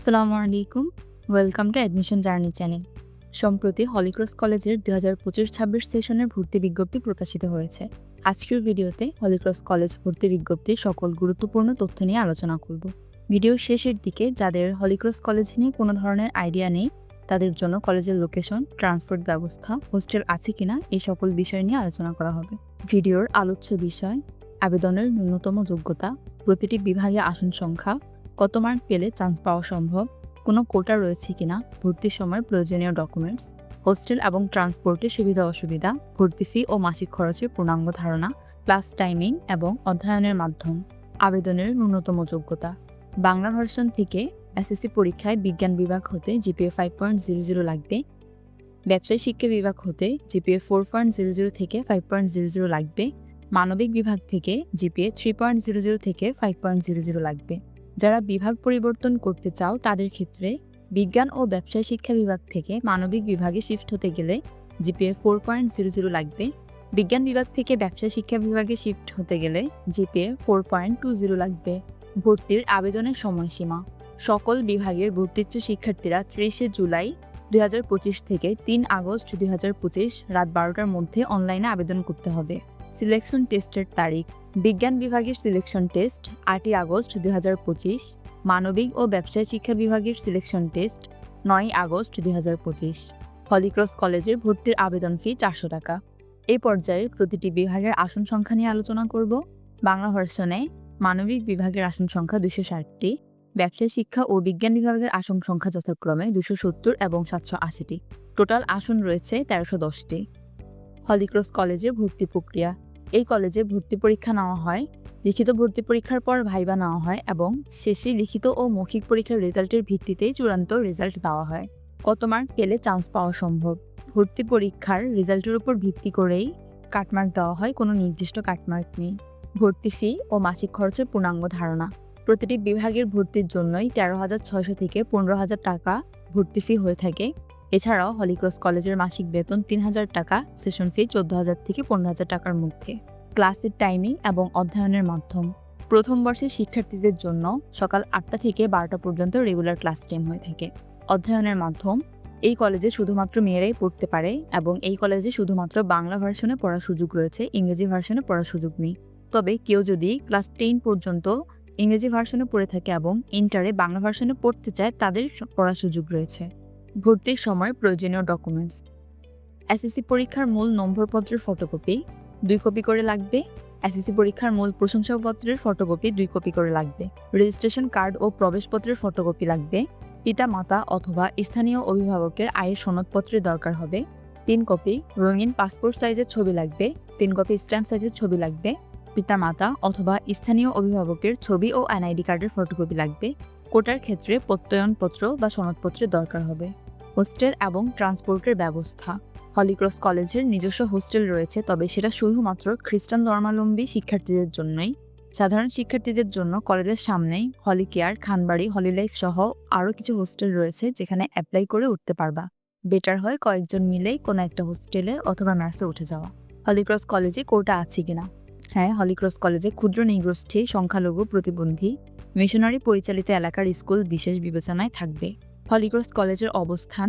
আসসালামু আলাইকুম। Welcome to admission journey channel সম্প্রতি হলিক্রস কলেজের দু হাজার পঁচিশ ছাব্বিশ সেশনের ভর্তি বিজ্ঞপ্তি প্রকাশিত হয়েছে। আজকের ভিডিওতে হলিক্রস কলেজ ভর্তি বিজ্ঞপ্তির সকল গুরুত্বপূর্ণ তথ্য নিয়ে আলোচনা করব। ভিডিও শেষের দিকে যাদের হলিক্রস কলেজ নিয়ে কোনো ধরনের আইডিয়া নেই, তাদের জন্য কলেজের লোকেশন, ট্রান্সপোর্ট ব্যবস্থা, হোস্টেল আছে কিনা এই সকল বিষয় নিয়ে আলোচনা করা হবে। ভিডিওর আলোচ্য বিষয়, আবেদনের ন্যূনতম যোগ্যতা, প্রতিটি বিভাগে আসন সংখ্যা কত মার্ক পেলে চান্স পাওয়া সম্ভব? কোনো কোটা রয়েছে কিনা? ভর্তির সময়, প্রয়োজনীয় ডকুমেন্টস হোস্টেল এবং ট্রান্সপোর্টের সুবিধা অসুবিধা, ভর্তি ফি ও মাসিক খরচের পূর্ণাঙ্গ ধারণা ক্লাস টাইমিং এবং অধ্যয়নের মাধ্যম, আবেদনের ন্যূনতম যোগ্যতা। বাংলা ভার্সন থেকে এসএসসি পরীক্ষায় বিজ্ঞান বিভাগ হতে GPA five point zero zero লাগবে। ব্যবসায় শিক্ষা বিভাগ হতে GPA four point zero zero থেকে ফাইভ পয়েন্ট জিরো জিরো লাগবে। মানবিক বিভাগ থেকে GPA three point zero zero থেকে ফাইভ পয়েন্ট জিরো জিরো লাগবে। যারা বিভাগ পরিবর্তন করতে চাও তাদের ক্ষেত্রে বিজ্ঞান ও ব্যবসায় শিক্ষা বিভাগ থেকে মানবিক বিভাগে শিফট হতে গেলে GPA four point zero zero লাগবে। বিজ্ঞান বিভাগ থেকে ব্যবসায় শিক্ষা বিভাগে শিফট হতে গেলে GPA four point two zero লাগবে। ভর্তির আবেদনের সময়সীমা। সকল বিভাগের ভর্তিচ্ছ শিক্ষার্থীরা ত্রিশে জুলাই দুই হাজার পঁচিশ থেকে তিন আগস্ট দুই হাজার পঁচিশ রাত বারোটার মধ্যে অনলাইনে আবেদন করতে হবে। সিলেকশন টেস্টের তারিখ। বিজ্ঞান বিভাগের সিলেকশন টেস্ট আটই আগস্ট দু হাজার পঁচিশ, মানবিক ও ব্যবসায় শিক্ষা বিভাগের সিলেকশন টেস্ট নয় আগস্ট দুই হাজার পঁচিশ। হলিক্রস কলেজের ভর্তির আবেদন ফি চারশো টাকা। এই পর্যায়ে প্রতিটি বিভাগের আসন সংখ্যা নিয়ে আলোচনা করব। বাংলা ভার্সনে মানবিক বিভাগের আসন সংখ্যা দুশো ষাটটি, ব্যবসায় শিক্ষা ও বিজ্ঞান বিভাগের আসন সংখ্যা যথাক্রমে দুশো সত্তর এবং সাতশো আশিটি। টোটাল আসন রয়েছে তেরোশো দশটি। হলিক্রস কলেজের ভর্তি প্রক্রিয়া। এই কলেজে ভর্তি পরীক্ষা নেওয়া হয়, লিখিত ভর্তি পরীক্ষার পর ভাইবা নেওয়া হয় এবং শেষে লিখিত ও মৌখিক পরীক্ষার রেজাল্টের ভিত্তিতেই চূড়ান্ত রেজাল্ট দেওয়া হয়। কত মার্ক পেলে চান্স পাওয়া সম্ভব? ভর্তি পরীক্ষার রেজাল্টের উপর ভিত্তি করেই কাটমার্ক দেওয়া হয়, কোনো নির্দিষ্ট কাটমার্ক নেই। ভর্তি ফি ও মাসিক খরচের পূর্ণাঙ্গ ধারণা। প্রতিটি বিভাগের ভর্তির জন্যই তেরো হাজার ছয়শো থেকে পনেরো হাজার টাকা ভর্তি ফি হয়ে থাকে। এছাড়াও হলিক্রস কলেজের মাসিক বেতন তিন হাজার টাকা, সেশন ফি চোদ্দ হাজার থেকে পনেরো হাজার টাকার মধ্যে। ক্লাসের টাইমিং এবং অধ্যয়নের মাধ্যম। প্রথম বর্ষের শিক্ষার্থীদের জন্য সকাল আটটা থেকে বারোটা পর্যন্ত রেগুলার ক্লাস টাইম হয়ে থাকে। অধ্যয়নের মাধ্যম। এই কলেজে শুধুমাত্র মেয়েরাই পড়তে পারে এবং এই কলেজে শুধুমাত্র বাংলা ভার্সনে পড়ার সুযোগ রয়েছে, ইংরেজি ভার্সনে পড়ার সুযোগ নেই। তবে কেউ যদি ক্লাস টেন পর্যন্ত ইংরেজি ভার্সনে পড়ে থাকে এবং ইন্টারে বাংলা ভার্সনে পড়তে চায়, তাদের পড়ার সুযোগ রয়েছে। ভর্তির সময় প্রয়োজনীয় ডকুমেন্টস এসএসসি পরীক্ষার মূল নম্বরপত্রের ফটোকপি দুই কপি করে লাগবে। এসএসসি পরীক্ষার মূল প্রশংসাপত্রের ফটোকপি দুই কপি করে লাগবে। রেজিস্ট্রেশন কার্ড ও প্রবেশপত্রের ফটোকপি লাগবে। পিতা, মাতা অথবা স্থানীয় অভিভাবকের আয়ের সনদপত্রের দরকার হবে। তিন কপি রঙিন পাসপোর্ট সাইজের ছবি লাগবে। তিন কপি স্ট্যাম্প সাইজের ছবি লাগবে। পিতা মাতা অথবা স্থানীয় অভিভাবকের ছবি ও এনআইডি কার্ডের ফটোকপি লাগবে। কোটার ক্ষেত্রে প্রত্যয়নপত্র বা সনদপত্রের দরকার হবে। হোস্টেল এবং ট্রান্সপোর্টের ব্যবস্থা। হলিক্রস কলেজের নিজস্ব হোস্টেল রয়েছে, তবে সেটা শুধুমাত্র খ্রিস্টান ধর্মাবলম্বী শিক্ষার্থীদের জন্যই। সাধারণ শিক্ষার্থীদের জন্য কলেজের সামনেই হলি কেয়ার, খানবাড়ি হলিলাইফ সহ আরও কিছু হোস্টেল রয়েছে, যেখানে অ্যাপ্লাই করে উঠতে পারবা। বেটার হয় কয়েকজন মিলেই কোনো একটা হোস্টেলে অথবা ম্যাসে উঠে যাওয়া। হলিক্রস কলেজে কোটা আছে কিনা? হ্যাঁ হলিক্রস কলেজে ক্ষুদ্র নৃগোষ্ঠী সংখ্যালঘু, প্রতিবন্ধী, মিশনারি পরিচালিত এলাকার স্কুল বিশেষ বিবেচনায় থাকবে। হলিক্রস কলেজের অবস্থান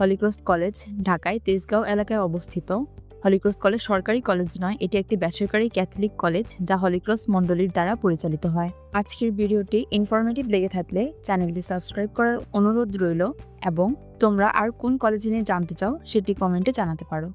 হলিক্রস কলেজ, ঢাকায় তেজগাঁও এলাকায় অবস্থিত। হলিক্রস কলেজ সরকারি কলেজ নয়, এটি একটি বেসরকারি ক্যাথলিক কলেজ যা হলিক্রস মণ্ডলীর দ্বারা পরিচালিত হয়। আজকের ভিডিওটি ইনফরমেটিভ লেগে থাকলে চ্যানেলটি সাবস্ক্রাইব করার অনুরোধ রইল এবং তোমরা আর কোন কলেজ নিয়ে জানতে চাও সেটি কমেন্টে জানাতে পারো।